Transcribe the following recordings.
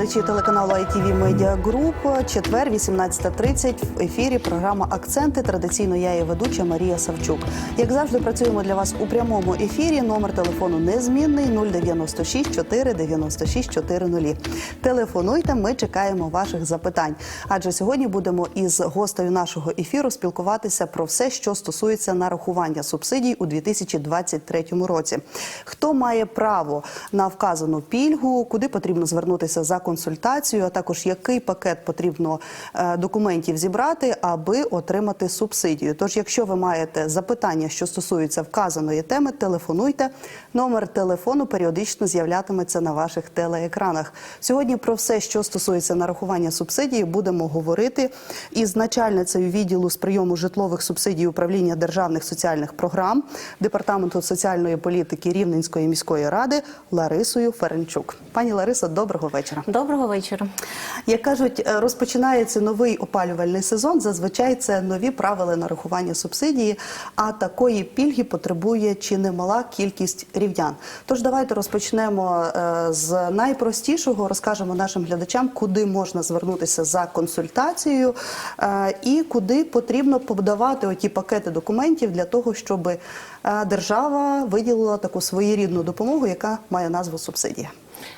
глядачі телеканалу ITV Media Group. Четвер, 18.30 в ефірі. Програма Акценти. Традиційно я її ведуча Марія Савчук. Як завжди, працюємо для вас у прямому ефірі. Номер телефону незмінний 096 4 96 400. Телефонуйте. Ми чекаємо ваших запитань. Адже сьогодні будемо із гостею нашого ефіру спілкуватися про все, що стосується нарахування субсидій у 2023 році. Хто має право на вказану пільгу, куди потрібно звернутися за консультацією, а також який пакет потрібно е, документів зібрати, аби отримати субсидію. Тож, якщо ви маєте запитання, що стосуються вказаної теми, телефонуйте. Номер телефону періодично з'являтиметься на ваших телеекранах. Сьогодні про все, що стосується нарахування субсидії, будемо говорити із начальницею відділу з прийому житлових субсидій управління державних соціальних програм департаменту соціальної політики Рівненської міської ради Ларисою Ференчук. Пані Ларисо, доброго вечора. Доброго вечора. Як кажуть, е, розпочинається новий опалювальний сезон. Зазвичай це нові правила нарахування субсидії. А такої пільги потребує чи немала кількість рівнян. Тож давайте розпочнемо е, з найпростішого. Розкажемо нашим глядачам, куди можна звернутися за консультацією е, і куди потрібно подавати оті пакети документів для того, щоб держава виділила таку своєрідну допомогу, яка має назву субсидія.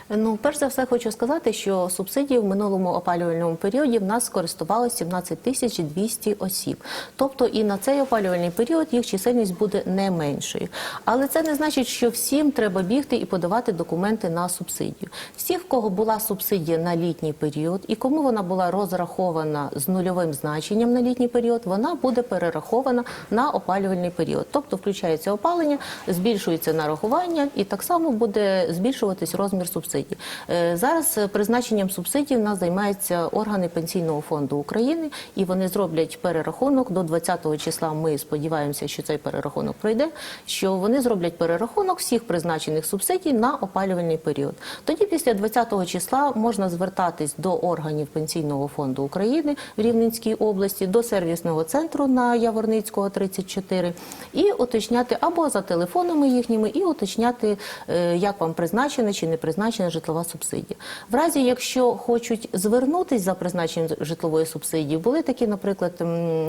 Ну, перш за все, хочу сказати, що субсидії в минулому опалювальному періоді в нас користувалося 17 тисяч 200 осіб. Тобто і на цей опалювальний період їх чисельність буде не меншою. Але це не значить, що всім треба бігти і подавати документи на субсидію. Всі, в кого була субсидія на літній період і кому вона була розрахована з нульовим значенням на літній період, вона буде перерахована на опалювальний період. Тобто включається опалення, збільшується нарахування, і так само буде збільшуватись розмір субсидій. Е, Зараз е, призначенням субсидій в нас займаються органи пенсійного фонду України, і вони зроблять перерахунок до 20-го числа. Ми сподіваємося, що цей перерахунок пройде. Що вони зроблять перерахунок всіх призначених субсидій на опалювальний період. Тоді, після 20-го числа, можна звертатись до органів пенсійного фонду України в Рівненській області, до сервісного центру на Яворницького 34 і уточняти або за телефонами їхніми, і уточняти, е, як вам призначена чи не призначена житлова субсидія. В разі, якщо хочуть звернутись за призначенням житлової субсидії, були такі, наприклад,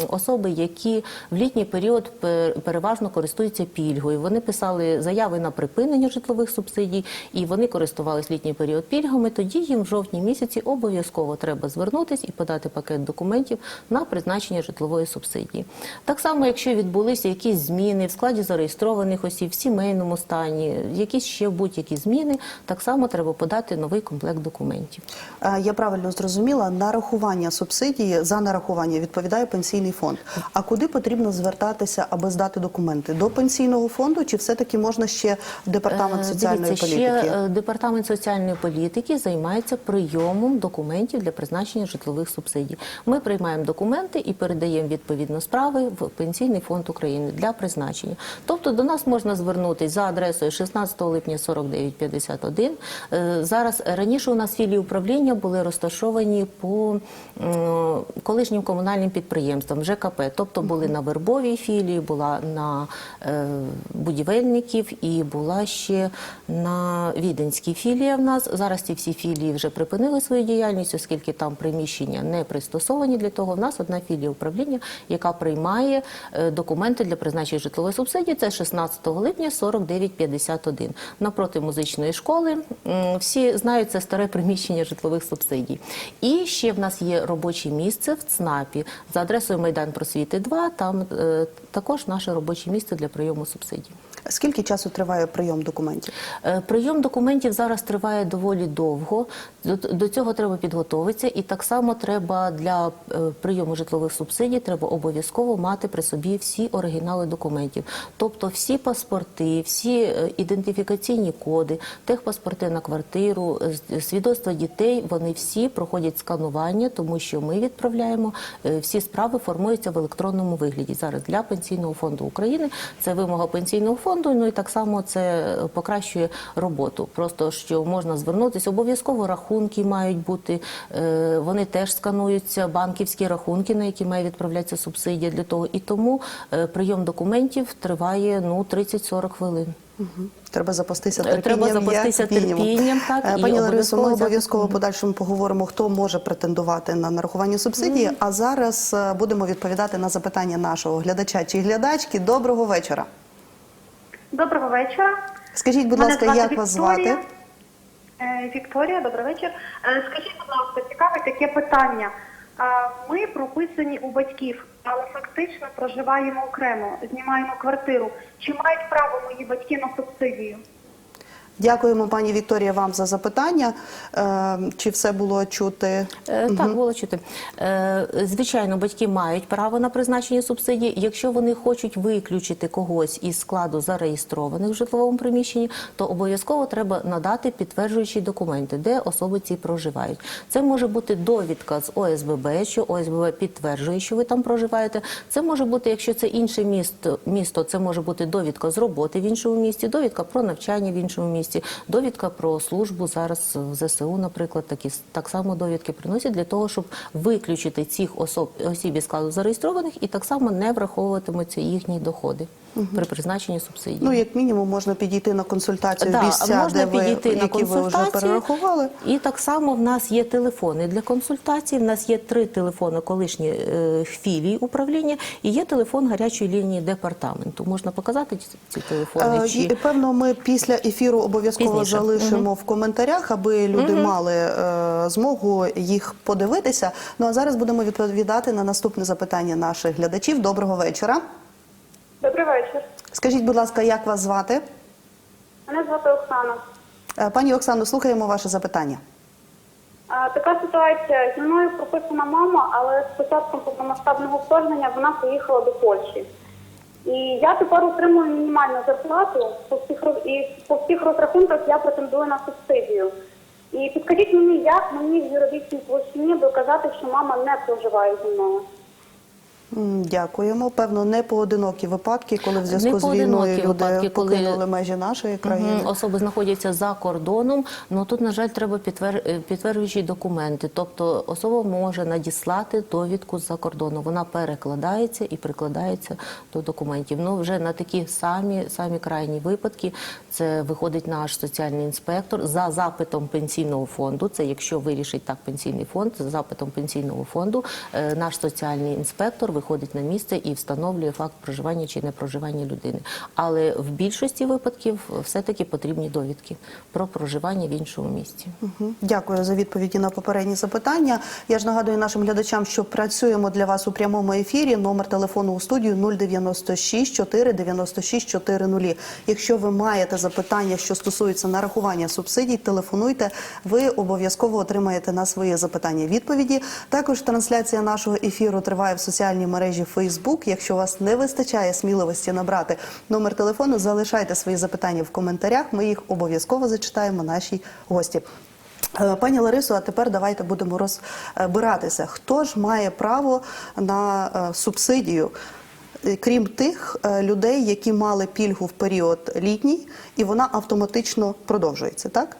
особи, які в літній період переважно користуються пільгою. Вони писали заяви на припинення житлових субсидій, і вони користувались літній період пільгами. Тоді їм в жовтні місяці обов'язково треба звернутись і подати пакет документів на призначення житлової субсидії. Так само, якщо відбулися якісь зміни в складі зареєстрованих осіб, в сімейному стані, якісь ще будь-які зміни, так само треба подати новий комплект документів. Е, Я правильно зрозуміла, нарахування субсидії за нарахування відповідає пенсійний фонд. А куди потрібно звертатися, аби здати документи? До пенсійного фонду чи все-таки можна ще в департамент Е, соціальної Дивіться, політики? Ще департамент соціальної політики займається прийомом документів для призначення житлових субсидій. Ми приймаємо документи і передаємо відповідно справи в пенсійний фонд України для призначення. Тобто до нас можна звернутися за адресою 16 липня 4951. Е, Зараз раніше у нас філії управління були розташовані по колишнім комунальним підприємствам ЖКП, тобто були на Вербовій філії, була на е, будівельників і була ще на Віденській філії. В нас зараз ці всі філії вже припинили свою діяльність, оскільки там приміщення не пристосовані для того. В нас одна філія управління, яка приймає е, документи для призначення житлової субсидії. Це 16 липня 4951 напроти музичної школи. Всі знають це старе приміщення житлових субсидій. І ще в нас є робоче місце в ЦНАПі за адресою Майдан Просвіти 2. Там е, також наше робоче місце для прийому субсидій. Скільки часу триває прийом документів? Е, Прийом документів зараз триває доволі довго. До, цього треба підготуватися, і так само треба для е, прийому житлових субсидій треба обов'язково мати при собі всі оригінали документів, тобто всі паспорти, всі е, ідентифікаційні коди, техпаспорти на квартиру, свідоцтва дітей. Вони всі проходять сканування, тому що ми відправляємо всі справи формуються в електронному вигляді. Зараз для пенсійного фонду України це вимога пенсійного фонду. Фонду. Ну і так само це покращує роботу. Просто що можна звернутися. Обов'язково рахунки мають бути. е, Вони теж скануються, банківські рахунки, на які має відправлятися субсидія для того. І тому е, прийом документів триває ну 30-40 хвилин. Треба запастися Е, терпінням. треба запастися терпінням, так, Пані Ларисо, ми обов'язково подальшому поговоримо, хто може претендувати на нарахування субсидії. А зараз будемо відповідати на запитання нашого глядача чи глядачки. Доброго вечора. Доброго вечора. Скажіть, будь Мене ласка, як як вас звати? Е, Вікторія, добрий вечір. Е, Скажіть, будь ласка, цікаве таке питання. А, Ми прописані у батьків, але фактично проживаємо окремо, знімаємо квартиру. Чи мають право мої батьки на субсидію? Дякуємо, пані Вікторія, вам за запитання. Е, Чи все було чути? Е, Так, було чути. Е, Звичайно, батьки мають право на призначення субсидії. Якщо вони хочуть виключити когось із складу зареєстрованих в житловому приміщенні, то обов'язково треба надати підтверджуючі документи, де особи ці проживають. Це може бути довідка з ОСББ, що ОСББ підтверджує, що ви там проживаєте. Це може бути, якщо це інше місто, місто, це може бути довідка з роботи в іншому місті, довідка про навчання в іншому місті, довідка про службу зараз в ЗСУ, наприклад, такі так само довідки приносять для того, щоб виключити цих особ осіб із складу зареєстрованих і так само не враховуватимуться їхні доходи при призначенні субсидій. Ну, як мінімум, можна підійти на консультацію в Да, місця, можна де ви, підійти на які ви вже перерахували. І так само в нас є телефони для консультацій. В нас є три телефони колишні е, філії управління і є телефон гарячої лінії департаменту. Можна показати ці, ці телефони? Е, чи... Певно, ми після ефіру обов'язково Пізніше. залишимо в коментарях, аби люди мали е, змогу їх подивитися. Ну а зараз будемо відповідати на наступне запитання наших глядачів. Доброго вечора. Добрий вечір. Скажіть, будь ласка, як вас звати? Мене звати Оксана. Е, Пані Оксано, слухаємо ваше запитання. А, Така ситуація. Зі мною прописана мама, але з початком повномасштабного вторгнення вона поїхала до Польщі. Я тепер отримую мінімальну зарплату по всіх і по всіх розрахунках я претендую на субсидію. І підкажіть мені, як мені в юридичній площині доказати, що мама не проживає зі мною. Дякуємо. Певно, не поодинокі випадки, коли в зв'язку з війною люди випадки, коли- покинули межі нашої країни. Мгм, Особи знаходяться за кордоном. Ну тут, на жаль, треба підтвер... е, підтверджуючі документи. Тобто особа може надіслати довідку з-за кордону. Вона перекладається і прикладається до документів. Ну вже на такі самі самі крайні випадки. Це виходить наш соціальний інспектор за запитом пенсійного фонду. Це якщо вирішить так пенсійний фонд, за запитом пенсійного фонду, е, наш соціальний інспектор виходить на місце і встановлює факт проживання чи непроживання людини. Але в більшості випадків все-таки потрібні довідки про проживання в іншому місці. Дякую за відповіді на попередні запитання. Я ж нагадую нашим глядачам, що працюємо для вас у прямому ефірі. Номер телефону у студію 096 496 400. Якщо ви маєте запитання, що стосуються нарахування субсидій, телефонуйте. Ви обов'язково отримаєте на своє запитання відповіді. Також трансляція нашого ефіру триває в соціальній мережі Facebook. Якщо у вас не вистачає сміливості набрати номер телефону, залишайте свої запитання в коментарях. Ми їх обов'язково зачитаємо нашій гості. Е, Пані Ларисо, а тепер давайте будемо розбиратися. Хто ж має право на е, субсидію? Крім тих е, людей, які мали пільгу в період літній, і вона автоматично продовжується, так?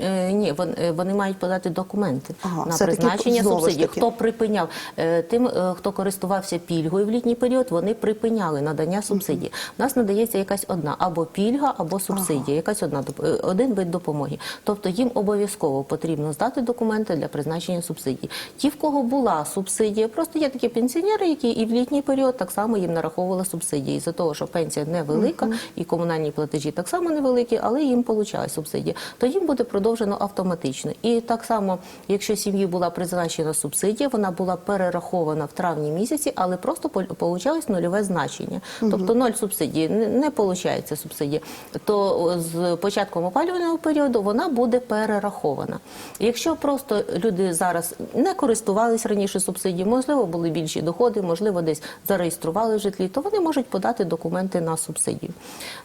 Е, Ні, е, вони мають подати документи Ага, на призначення субсидії. Хто припиняв е, тим, хто користувався пільгою в літній період, вони припиняли надання субсидії. У нас надається якась одна або пільга, або субсидія, якась одна один вид допомоги. Тобто їм обов'язково потрібно здати документи для призначення субсидії. Ті, в кого була субсидія, просто є такі пенсіонери, які і в літній період так само їм нараховували субсидії. За того, що пенсія невелика і комунальні платежі так само невеликі, але їм получали субсидії, то їм буде продовжено автоматично. І так само, якщо сім'ї була призначена субсидія, вона була перерахована в травні місяці, але просто получалось нульове значення. Тобто ноль субсидії, не, не получається субсидія. То з початком опалювального періоду вона буде перерахована. Якщо просто люди зараз не користувались раніше субсидією, можливо, були більші доходи, можливо, десь зареєстрували в житлі, то вони можуть подати документи на субсидію.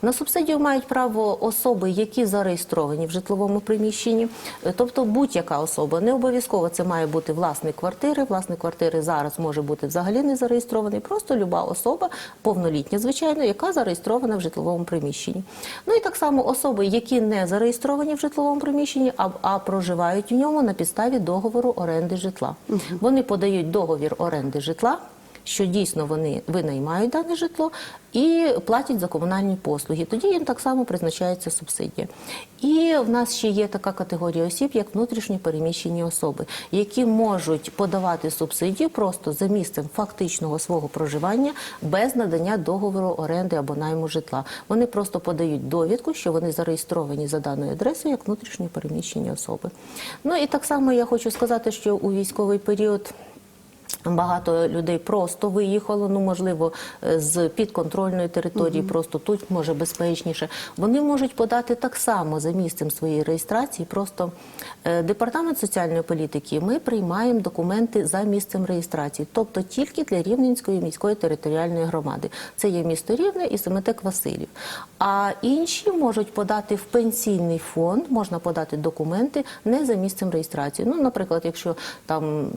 На субсидію мають право особи, які зареєстровані в житловому житловому приміщенні. Е, Тобто будь-яка особа, не обов'язково це має бути власник квартири. Власник квартири зараз може бути взагалі не зареєстрований, просто люба особа, повнолітня, звичайно, яка зареєстрована в житловому приміщенні. Ну і так само особи, які не зареєстровані в житловому приміщенні, а, а проживають в ньому на підставі договору оренди житла. Вони подають договір оренди житла що дійсно вони винаймають дане житло і платять за комунальні послуги. Тоді їм так само призначається субсидія. І в нас ще є така категорія осіб, як внутрішньо переміщені особи, які можуть подавати субсидію просто за місцем фактичного свого проживання без надання договору оренди або найму житла. Вони просто подають довідку, що вони зареєстровані за даною адресою як внутрішньо переміщені особи. Ну і так само я хочу сказати, що у військовий період. Багато людей просто виїхало, ну можливо, е, з підконтрольної території, просто тут може безпечніше. Вони можуть подати так само за місцем своєї реєстрації. Просто е, департамент соціальної політики ми приймаємо документи за місцем реєстрації, тобто тільки для Рівненської міської територіальної громади. Це є місто Рівне і Семетек Василів. А інші можуть подати в пенсійний фонд, можна подати документи не за місцем реєстрації. Ну, наприклад, якщо там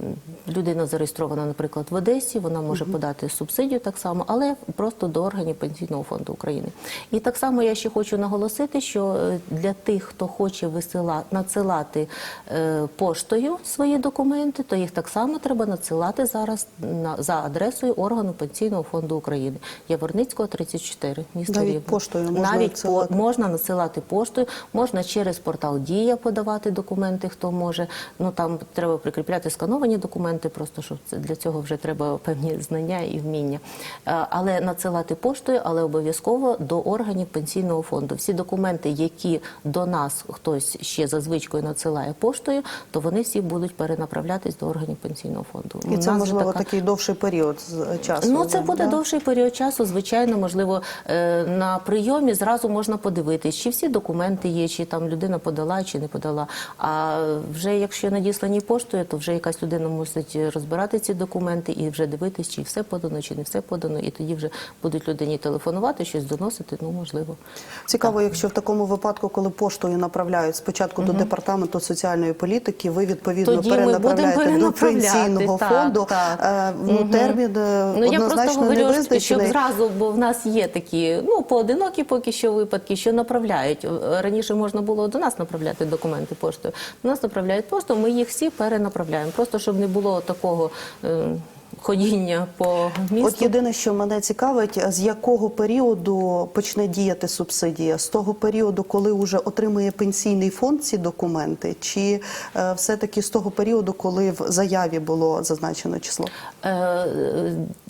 людина зареєстрована, наприклад, в Одесі, вона може подати субсидію так само, але просто до органів пенсійного фонду України. І так само я ще хочу наголосити, що е, для тих, хто хоче висила, надсилати е, поштою свої документи, то їх так само треба надсилати зараз на, за адресою органу пенсійного фонду України Яворницького 34, місто Навіть поштою можна Навіть надсилати? по, можна надсилати поштою, можна через портал Дія подавати документи, хто може. Ну там треба прикріпляти скановані документи, просто що це для цього вже треба певні знання і вміння. Е, Але надсилати поштою, але обов'язково до органів пенсійного фонду. Всі документи, які до нас хтось ще за звичкою надсилає поштою, то вони всі будуть перенаправлятись до органів пенсійного фонду. І це можливо така- такий довший період з часу. Ну, це буде да? довший період часу. Звичайно, можливо, е, на прийомі зразу можна подивитись, чи всі документи є, чи там людина подала, чи не подала. А вже якщо надіслані поштою, то вже якась людина мусить розбирати ці документи і вже дивитись, чи все подано, чи не все подано. І тоді вже будуть людині телефонувати, щось доносити. Ну можливо. Цікаво, якщо в такому випадку, коли поштою направляють спочатку до департаменту соціальної політики, ви відповідно Тоді перенаправляєте до пенсійного так, фонду. так. Е, Ну, термін е, Ну я просто однозначно не говорю, щоб зразу, бо в нас є такі ну поодинокі поки що випадки, що направляють. Раніше можна було до нас направляти документи поштою. До нас направляють поштою, ми їх всі перенаправляємо. Просто щоб не було такого. Е, Ходіння по місту. От єдине, що мене цікавить, з якого періоду почне діяти субсидія? З того періоду, коли вже отримує пенсійний фонд ці документи, чи е, все-таки з того періоду, коли в заяві було зазначено число? Е,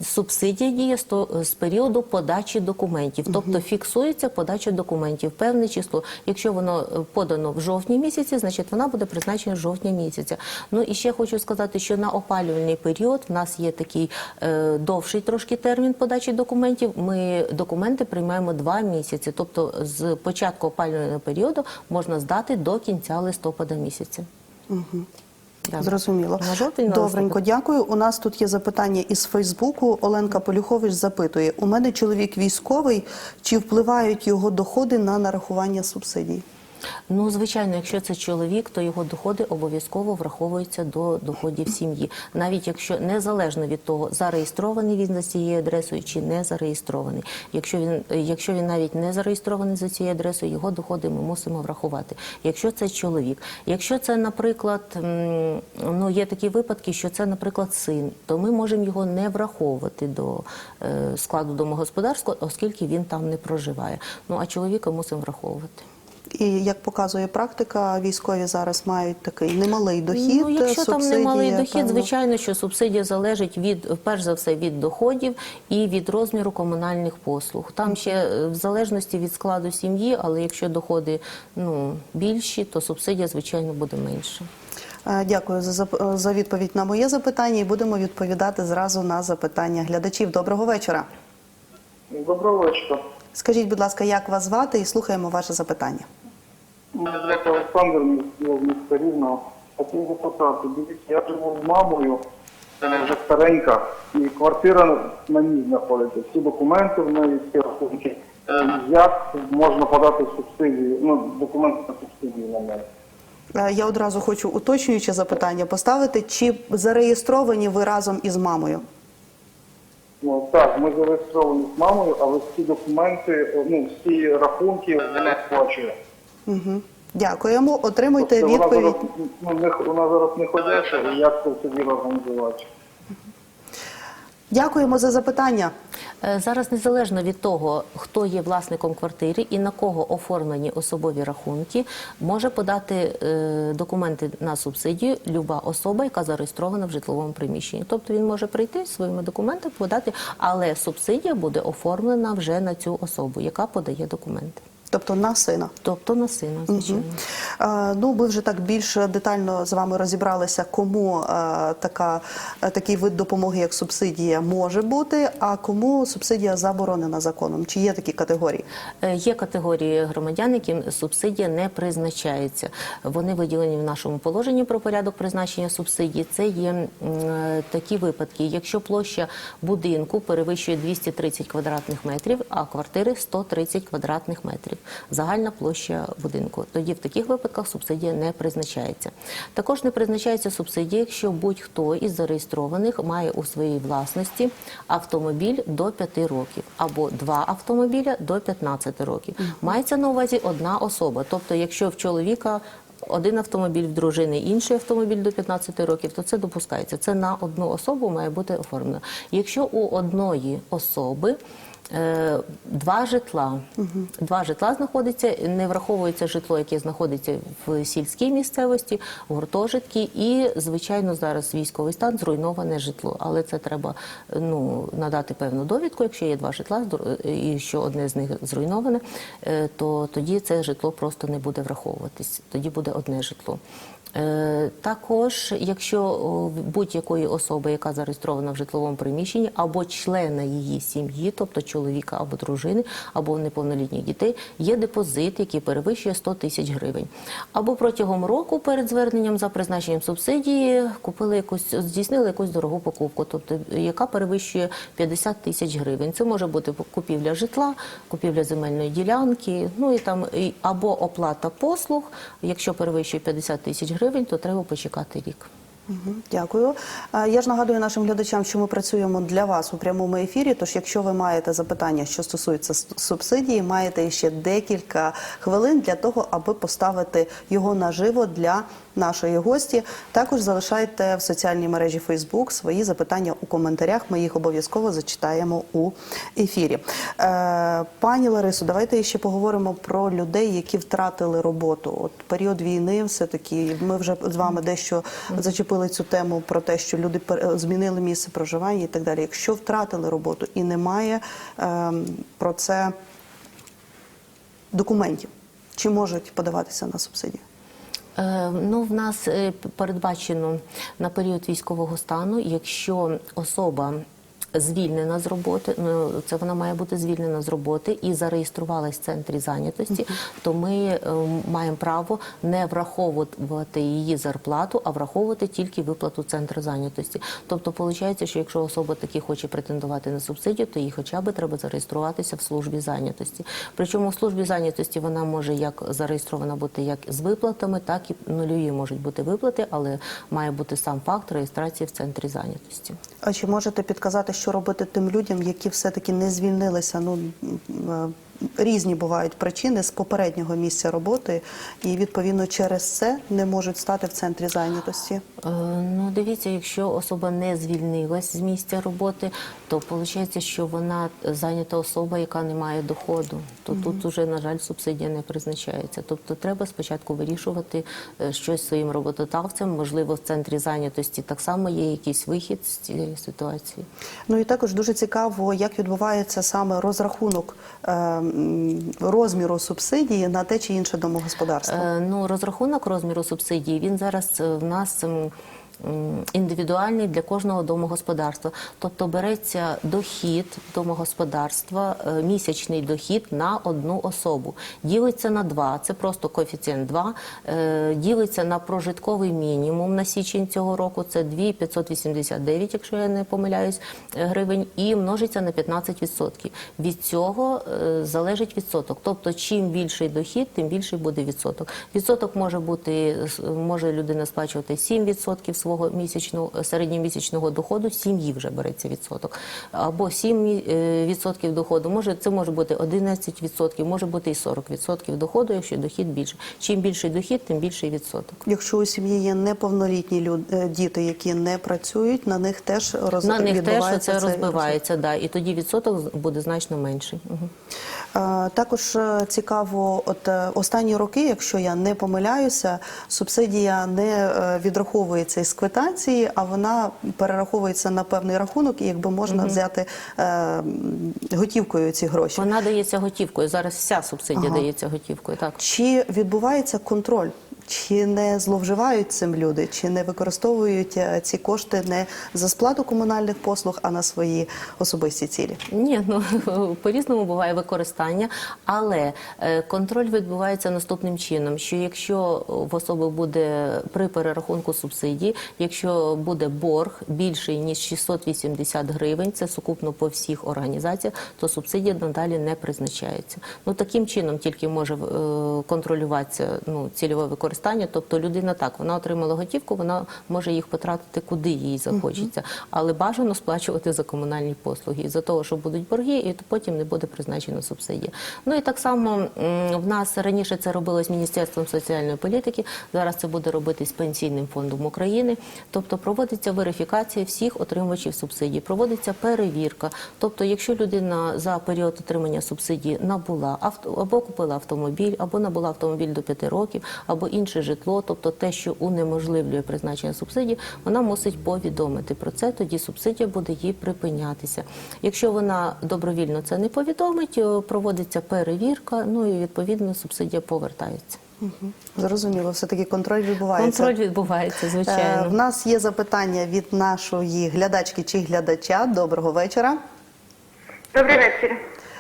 Субсидія діє з то- з періоду подачі документів, тобто фіксується подача документів, певне число. Якщо воно е, подано в жовтні місяці, значить вона буде призначена з жовтня місяця. Ну і ще хочу сказати, що на опалювальний період в нас є такий е, довший трошки термін подачі документів. Ми документи приймаємо два місяці, тобто з початку опалювального періоду можна здати до кінця листопада місяця. Да. Зрозуміло. Добренько, дякую. У нас тут є запитання із Фейсбуку. Оленка Полюхович запитує: у мене чоловік військовий, чи впливають його доходи на нарахування субсидій? Ну, звичайно, якщо це чоловік, то його доходи обов'язково враховуються до доходів сім'ї, навіть якщо незалежно від того, зареєстрований він за цією адресою чи не зареєстрований. Якщо він, якщо він навіть не зареєстрований за цією адресою, його доходи ми мусимо врахувати. Якщо це чоловік, якщо це, наприклад, ну є такі випадки, що це, наприклад, син, то ми можемо його не враховувати до е, складу домогосподарства, оскільки він там не проживає. Ну а чоловіка мусимо враховувати. І як показує практика, військові зараз мають такий немалий дохід. Ну, якщо там немалий дохід, певно. звичайно, що субсидія залежить від перш за все від доходів і від розміру комунальних послуг. Там ще е, в залежності від складу сім'ї, але якщо доходи ну більші, то субсидія звичайно буде менша. Е, Дякую за за відповідь на моє запитання. І будемо відповідати зразу на запитання глядачів. Доброго вечора. Доброго вечора. Скажіть, будь ласка, як вас звати, і слухаємо ваше запитання. Звати Олександр, місто міста Рівного. Хотів запитати, дивіться, я живу з мамою, вона вже старенька, і квартира на ній знаходиться. Всі документи в неї, всі рахунки. Е, Як можна подати субсидію, ну, документи на субсидію на мене? Е, Я одразу хочу уточнююче запитання поставити, чи зареєстровані ви разом із мамою? Ну так, ми зареєстровані з мамою, але всі документи, е, ну всі рахунки вона сплачує. Угу. Дякуємо. Отримуйте Тобто вона відповідь. зараз, ну, не, вона зараз не ходяча, і як це собі організувати? Дякуємо за запитання. Е, Зараз незалежно від того, хто є власником квартири і на кого оформлені особові рахунки, може подати е, документи на субсидію люба особа, яка зареєстрована в житловому приміщенні. Тобто він може прийти своїми документами, подати, але субсидія буде оформлена вже на цю особу, яка подає документи. Тобто на сина. Тобто на сина, звичайно. Е, Ну, ми вже так більш детально з вами розібралися, кому е, така, е, такий вид допомоги, як субсидія, може бути, а кому субсидія заборонена законом. Чи є такі категорії? Е, Є категорії громадян, яким субсидія не призначається. Вони виділені в нашому положенні про порядок призначення субсидій. Це є е, такі випадки, якщо площа будинку перевищує 230 квадратних метрів, а квартири 130 квадратних метрів. Загальна площа будинку. Тоді в таких випадках субсидія не призначається. Також не призначається субсидія, якщо будь-хто із зареєстрованих має у своїй власності автомобіль до 5 років або два автомобіля до 15 років. Мається на увазі одна особа. Тобто, якщо в чоловіка один автомобіль, в дружини інший автомобіль до 15 років, то це допускається. Це на одну особу має бути оформлено. Якщо у одної особи Два житла. Два житла знаходиться, не враховується житло, яке знаходиться в сільській місцевості, гуртожитки і, звичайно, зараз військовий стан зруйноване житло. Але це треба ну, надати певну довідку, якщо є два житла і що одне з них зруйноване, е, то тоді це житло просто не буде враховуватись. Тоді буде одне житло. Е, Також, якщо будь-якої особи, яка зареєстрована в житловому приміщенні, або члена її сім'ї, тобто чоловіка або дружини, або неповнолітніх дітей, є депозит, який перевищує 100 тисяч гривень. Або протягом року перед зверненням за призначенням субсидії купили якусь, здійснили якусь дорогу покупку, тобто яка перевищує 50 тисяч гривень. Це може бути купівля житла, купівля земельної ділянки, ну і там або оплата послуг. Якщо перевищує 50 тисяч гривень, то треба почекати рік. Дякую. Я ж нагадую нашим глядачам, що ми працюємо для вас у прямому ефірі. Тож, якщо ви маєте запитання, що стосується субсидії, маєте ще декілька хвилин для того, аби поставити його наживо для нашої гості. Також залишайте в соціальній мережі Facebook свої запитання у коментарях. Ми їх обов'язково зачитаємо у ефірі. Е, Пані Ларисо, давайте ще поговоримо про людей, які втратили роботу. От період війни, все таки ми вже з вами дещо зачепили цю тему про те, що люди змінили місце проживання і так далі. Якщо втратили роботу і немає ем, про це документів, чи можуть подаватися на субсидію? Е, Ну, в нас е, передбачено на період військового стану, якщо особа звільнена з роботи, ну це вона має бути звільнена з роботи і зареєструвалась в центрі зайнятості, то ми е, маємо право не враховувати її зарплату, а враховувати тільки виплату центру зайнятості. Тобто, виходить, що якщо особа таки хоче претендувати на субсидію, то їй хоча б треба зареєструватися в службі зайнятості. Причому в службі зайнятості вона може як зареєстрована бути як з виплатами, так і нульові можуть бути виплати, але має бути сам факт реєстрації в центрі зайнятості. А чи можете підказати, що робити тим людям, які все-таки не звільнилися? Ну е, різні бувають причини з попереднього місця роботи, і відповідно через це не можуть стати в центрі зайнятості. Е, Ну, дивіться, якщо особа не звільнилась з місця роботи, то виходить, що вона зайнята особа, яка не має доходу. То тут уже, на жаль, субсидія не призначається. Тобто треба спочатку вирішувати е, щось своїм роботодавцям. Можливо, в центрі зайнятості так само є якийсь вихід з цієї ситуації. Ну і також дуже цікаво, як відбувається саме розрахунок е, розміру субсидії на те чи інше домогосподарство. Е, Ну, розрахунок розміру субсидії він зараз е, в нас. Індивідуальний для кожного домогосподарства. Тобто береться дохід домогосподарства, е, місячний дохід на одну особу. Ділиться на два, це просто коефіцієнт 2, е, ділиться на прожитковий мінімум на січень цього року, це 2,589, якщо я не помиляюсь, е, гривень, і множиться на 15%. Від цього залежить відсоток. Тобто, чим більший дохід, тим більший буде відсоток. Відсоток може бути, може людина сплачувати 7% свого місячного середньомісячного доходу, сім'ї вже береться відсоток. Або 7% відсотків доходу, може це може бути 11%, може бути і 40% доходу, якщо дохід більше. Чим більший дохід, тим більший відсоток. Якщо у сім'ї є неповнолітні люд... е, діти, які не працюють, на них теж роз... На них теж це розбивається, да, і тоді відсоток буде значно менший. Е, Також е, цікаво, от е, останні роки, якщо я не помиляюся, субсидія не е, відраховується із квитанції, а вона перераховується на певний рахунок, і якби можна взяти е, готівкою ці гроші. Вона дається готівкою. Зараз вся субсидія Ага. дається готівкою. Так. Чи відбувається контроль? Чи не зловживають цим люди, чи не використовують е, ці кошти не за сплату комунальних послуг, а на свої особисті цілі? Ні, ну по-різному буває використання, але е, контроль відбувається наступним чином: що якщо в особи буде при перерахунку субсидії, якщо буде борг більший ніж 680 гривень, це сукупно по всіх організаціях, то субсидія надалі не призначається. Ну таким чином тільки може е, контролюватися ну цільове використання. Тобто людина так вона отримала готівку, вона може їх потратити куди їй захочеться, але бажано сплачувати за комунальні послуги. Із-за того, що будуть борги, і потім не буде призначена субсидія. Ну і так само в нас раніше це робилось Міністерством соціальної політики. Зараз це буде робитись Пенсійним фондом України. Тобто проводиться верифікація всіх отримувачів субсидій, проводиться перевірка. Тобто, якщо людина за період отримання субсидії набула авто або купила автомобіль, або набула автомобіль до 5 років, або інше житло, тобто те, що унеможливлює призначення субсидії, вона мусить повідомити про це. Тоді субсидія буде їй припинятися. Якщо вона добровільно це не повідомить, е, проводиться перевірка. Ну і відповідно субсидія повертається. Зрозуміло, все таки контроль відбувається. Контроль відбувається, Е, звичайно. В нас є запитання від нашої глядачки чи глядача. Доброго вечора. Добрий вечір.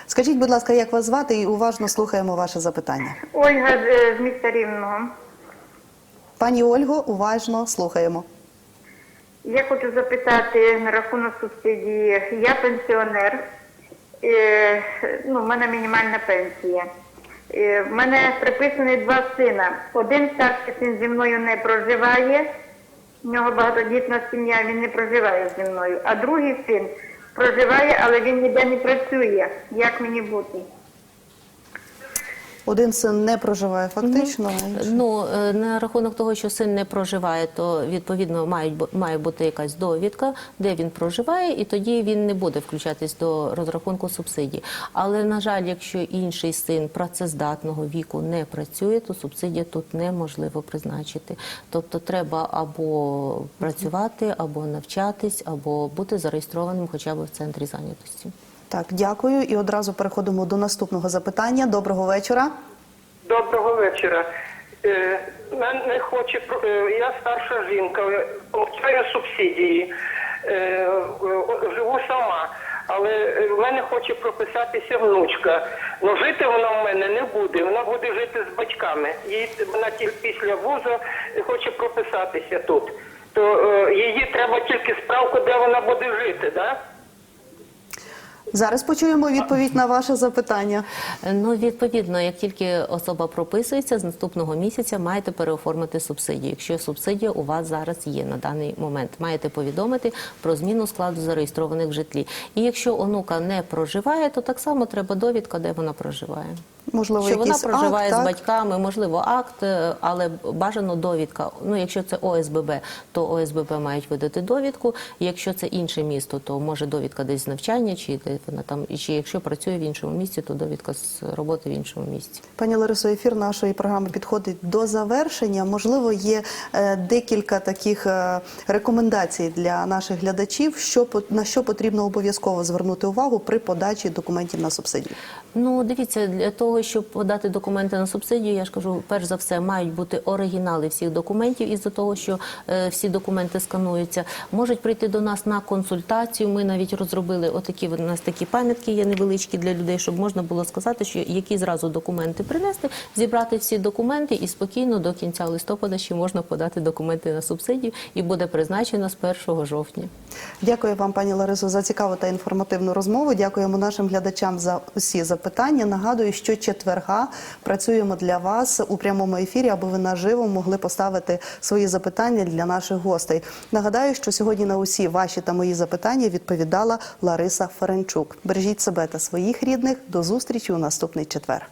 Скажіть, будь ласка, як вас звати, і уважно слухаємо ваше запитання. Ольга е, з міста Рівного. Пані Ольго, уважно слухаємо. Я хочу запитати на рахунок субсидії. Я пенсіонер, е, ну, в мене мінімальна пенсія. Е, в мене приписані два сина. Один старший син зі мною не проживає, в нього багатодітна сім'я, він не проживає зі мною. А другий син проживає, але він ніде не працює. Як мені бути? Один син не проживає фактично. інший- Ну е, на рахунок того, що син не проживає, то відповідно мають має бути якась довідка, де він проживає, і тоді він не буде включатись до розрахунку субсидії. Але на жаль, якщо інший син працездатного віку не працює, то субсидія тут неможливо призначити. Тобто треба або працювати, або навчатись, або бути зареєстрованим хоча б в центрі зайнятості. Так, дякую. І одразу переходимо до наступного запитання. Доброго вечора. Доброго вечора. Е, мене хоче е, я старша жінка, получаю субсидії, е, живу сама, але в мене хоче прописатися внучка. Ну жити вона в мене не буде. Вона буде жити з батьками. Їй вона тільки після вузу хоче прописатися тут. То її треба тільки справку, де вона буде жити, да? Зараз почуємо відповідь на ваше запитання. Ну, відповідно, як тільки особа прописується, з наступного місяця маєте переоформити субсидію. Якщо субсидія у вас зараз є на даний момент, маєте повідомити про зміну складу зареєстрованих в житлі. І якщо онука не проживає, то так само треба довідка, де вона проживає. Можливо, що вона проживає акт, з так? батьками, можливо, акт, е, але бажано довідка. Ну, якщо це ОСББ, то ОСББ мають видати довідку. Якщо це інше місто, то може довідка десь з навчання чи де вона там, і чи якщо працює в іншому місці, то довідка з роботи в іншому місці. Пані Ларисо, ефір нашої програми підходить до завершення. Можливо, є е, декілька таких е, рекомендацій для наших глядачів, що на що потрібно обов'язково звернути увагу при подачі документів на субсидії. Ну, дивіться, для того, щоб подати документи на субсидію, я ж кажу, перш за все мають бути оригінали всіх документів, із-за того, що е, всі документи скануються. Можуть прийти до нас на консультацію. Ми навіть розробили отакі у нас такі пам'ятки є невеличкі для людей, щоб можна було сказати, що які зразу документи принести, зібрати всі документи і спокійно до кінця листопада ще можна подати документи на субсидію і буде призначено з 1 жовтня. Дякую вам, пані Ларисо, за цікаву та інформативну розмову. Дякуємо нашим глядачам за усі запитання. Нагадую, що четверга працюємо для вас у прямому ефірі, аби ви наживо могли поставити свої запитання для наших гостей. Нагадаю, що сьогодні на усі ваші та мої запитання відповідала Лариса Ференчук. Бережіть себе та своїх рідних. До зустрічі у наступний четвер.